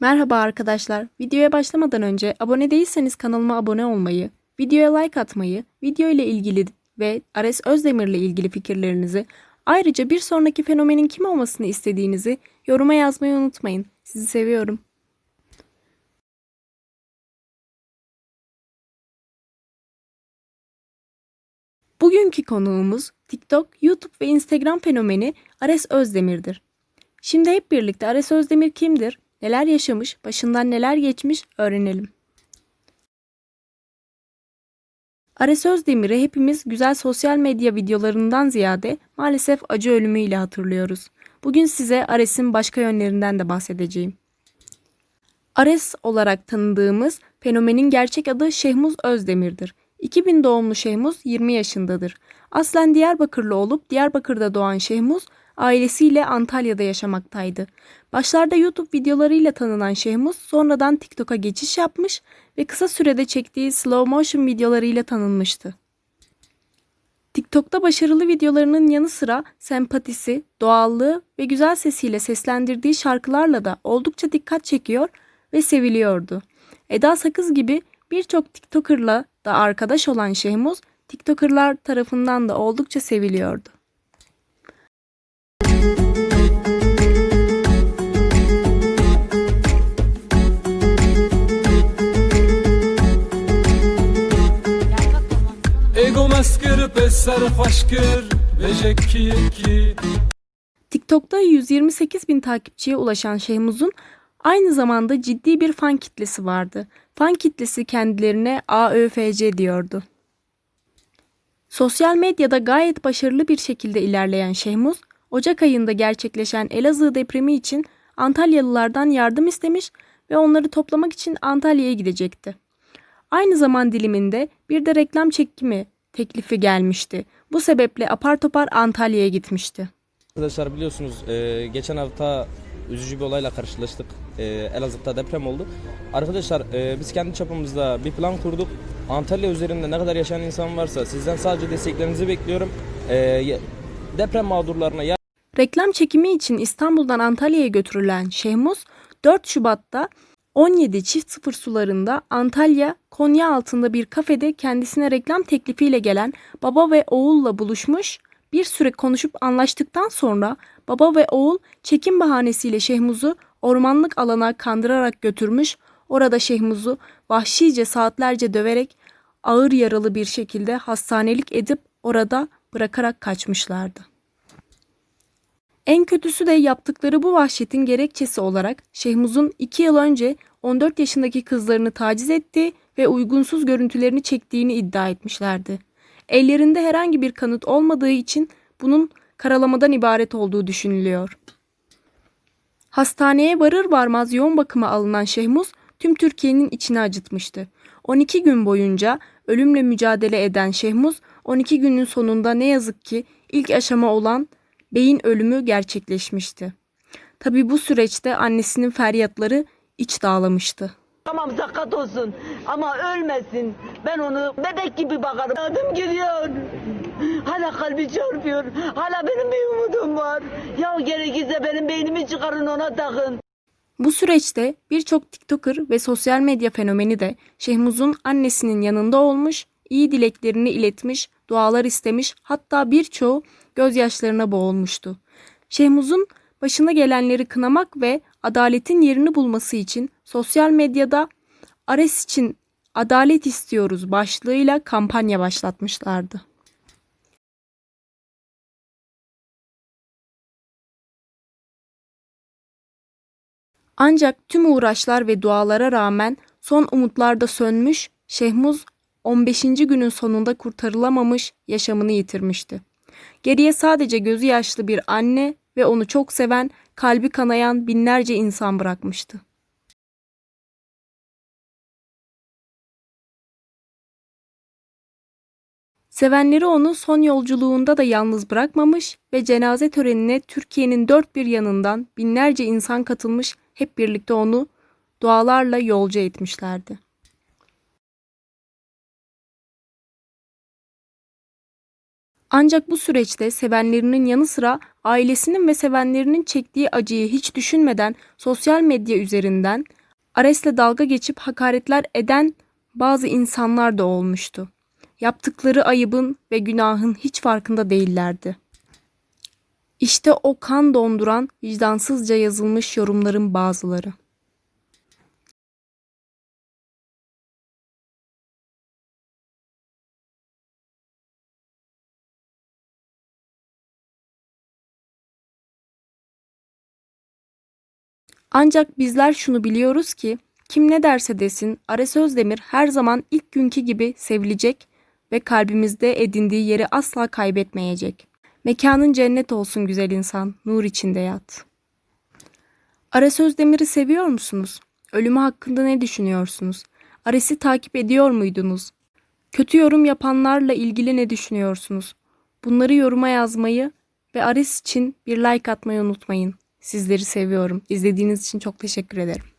Merhaba arkadaşlar. Videoya başlamadan önce abone değilseniz kanalıma abone olmayı, videoya like atmayı, video ile ilgili ve Ares Özdemir ile ilgili fikirlerinizi, ayrıca bir sonraki fenomenin kim olmasını istediğinizi yoruma yazmayı unutmayın. Sizi seviyorum. Bugünkü konuğumuz TikTok, YouTube ve Instagram fenomeni Ares Özdemir'dir. Şimdi hep birlikte Ares Özdemir kimdir, neler yaşamış, başından neler geçmiş öğrenelim. Ares Özdemir'i hepimiz güzel sosyal medya videolarından ziyade maalesef acı ölümüyle hatırlıyoruz. Bugün size Ares'in başka yönlerinden de bahsedeceğim. Ares olarak tanıdığımız fenomenin gerçek adı Şehmuz Özdemir'dir. 2000 doğumlu Şehmuz 20 yaşındadır. Aslen Diyarbakırlı olup Diyarbakır'da doğan Şehmuz ailesiyle Antalya'da yaşamaktaydı. Başlarda YouTube videolarıyla tanınan Şehmuz sonradan TikTok'a geçiş yapmış ve kısa sürede çektiği slow motion videolarıyla tanınmıştı. TikTok'ta başarılı videolarının yanı sıra sempatisi, doğallığı ve güzel sesiyle seslendirdiği şarkılarla da oldukça dikkat çekiyor ve seviliyordu. Eda Sakız gibi birçok TikToker'la da arkadaş olan Şehmuz, TikToker'lar tarafından da oldukça seviliyordu. TikTok'ta 128 bin takipçiye ulaşan Şehmuz'un aynı zamanda ciddi bir fan kitlesi vardı. Fan kitlesi kendilerine AÖFC diyordu. Sosyal medyada gayet başarılı bir şekilde ilerleyen Şehmuz, Ocak ayında gerçekleşen Elazığ depremi için Antalyalılardan yardım istemiş ve onları toplamak için Antalya'ya gidecekti. Aynı zaman diliminde bir de reklam çekimi teklifi gelmişti. Bu sebeple apar topar Antalya'ya gitmişti. Arkadaşlar biliyorsunuz e, geçen hafta üzücü bir olayla karşılaştık. E, Elazığ'da deprem oldu. Arkadaşlar e, biz kendi çapımızda bir plan kurduk. Antalya üzerinde ne kadar yaşayan insan varsa sizden sadece desteklerinizi bekliyorum. E, deprem mağdurlarına Reklam çekimi için İstanbul'dan Antalya'ya götürülen Şehmuz 4 Şubat'ta 17 çift sıfır sularında Antalya Konya altında bir kafede kendisine reklam teklifiyle gelen baba ve oğulla buluşmuş. Bir süre konuşup anlaştıktan sonra baba ve oğul çekim bahanesiyle Şehmuz'u ormanlık alana kandırarak götürmüş. Orada Şehmuz'u vahşice saatlerce döverek ağır yaralı bir şekilde hastanelik edip orada bırakarak kaçmışlardı. En kötüsü de yaptıkları bu vahşetin gerekçesi olarak Şehmuz'un 2 yıl önce 14 yaşındaki kızlarını taciz ettiği ve uygunsuz görüntülerini çektiğini iddia etmişlerdi. Ellerinde herhangi bir kanıt olmadığı için bunun karalamadan ibaret olduğu düşünülüyor. Hastaneye varır varmaz yoğun bakıma alınan Şehmuz tüm Türkiye'nin içini acıtmıştı. 12 gün boyunca ölümle mücadele eden Şehmuz 12 günün sonunda ne yazık ki ilk aşama olan beyin ölümü gerçekleşmişti. Tabi bu süreçte annesinin feryatları iç dağlamıştı. Tamam sakat olsun ama ölmesin. Ben onu bebek gibi bakarım. Adım gidiyor. Hala kalbi çarpıyor. Hala benim bir umudum var. Ya gerekirse benim beynimi çıkarın ona takın. Bu süreçte birçok TikToker ve sosyal medya fenomeni de Şehmuz'un annesinin yanında olmuş, iyi dileklerini iletmiş, dualar istemiş, hatta birçoğu gözyaşlarına boğulmuştu. Şehmuz'un başına gelenleri kınamak ve adaletin yerini bulması için sosyal medyada Ares için adalet istiyoruz başlığıyla kampanya başlatmışlardı. Ancak tüm uğraşlar ve dualara rağmen son umutlar da sönmüş, Şehmuz 15. günün sonunda kurtarılamamış, yaşamını yitirmişti. Geriye sadece gözü yaşlı bir anne ve onu çok seven, kalbi kanayan binlerce insan bırakmıştı. Sevenleri onu son yolculuğunda da yalnız bırakmamış ve cenaze törenine Türkiye'nin dört bir yanından binlerce insan katılmış, hep birlikte onu dualarla yolcu etmişlerdi. – Ancak bu süreçte sevenlerinin yanı sıra ailesinin ve sevenlerinin çektiği acıyı hiç düşünmeden sosyal medya üzerinden Ares'le dalga geçip hakaretler eden bazı insanlar da olmuştu. Yaptıkları ayıbın ve günahın hiç farkında değillerdi. İşte o kan donduran, vicdansızca yazılmış yorumların bazıları. Ancak bizler şunu biliyoruz ki kim ne derse desin Ares Özdemir her zaman ilk günkü gibi sevilecek ve kalbimizde edindiği yeri asla kaybetmeyecek. Mekanın cennet olsun güzel insan, nur içinde yat. Ares Özdemir'i seviyor musunuz? Ölümü hakkında ne düşünüyorsunuz? Ares'i takip ediyor muydunuz? Kötü yorum yapanlarla ilgili ne düşünüyorsunuz? Bunları yoruma yazmayı ve Ares için bir like atmayı unutmayın. Sizleri seviyorum. İzlediğiniz için çok teşekkür ederim.